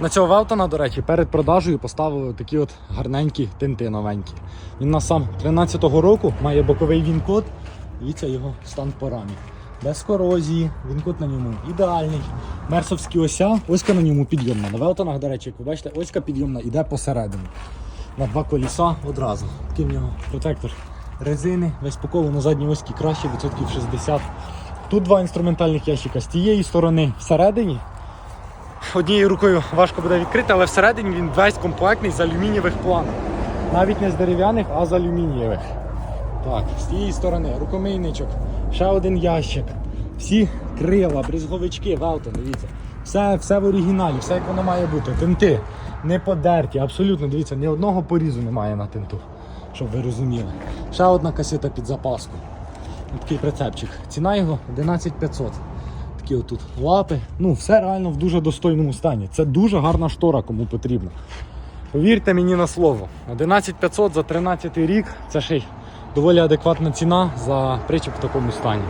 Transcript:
На цього Велтона, до речі, перед продажею поставили такі от гарненькі тинти новенькі. Він на сам 13-го року має боковий він-код. Дивіться його стан по рамі. Без корозії, він-код на ньому ідеальний. Мерсовські ося, оська на ньому підйомна. На Велтонах, до речі, як ви бачите, оська підйомна іде посередині. На два коліса одразу. Такий в нього протектор резини, весь по на задній оські краще, відсотків 60. Тут два інструментальних ящика з тієї сторони всередині. Однією рукою важко буде відкрити, але всередині він весь комплектний з алюмінієвих планок. Навіть не з дерев'яних, а з алюмінієвих. Так, з тієї сторони рукомийничок, ще один ящик. Всі крила, брізговички, велтон, дивіться. Все, все в оригіналі, все як воно має бути. Тинти не подерті, абсолютно, дивіться, ні одного порізу немає на тинту, щоб ви розуміли. Ще одна касета під запаску. Такий прицепчик. Ціна його 11500. Такі отут лапи. Ну, все реально в дуже достойному стані. Це дуже гарна штора, кому потрібно. Повірте мені на слово. 11500 за 13 рік це ще й доволі адекватна ціна за причіп в такому стані.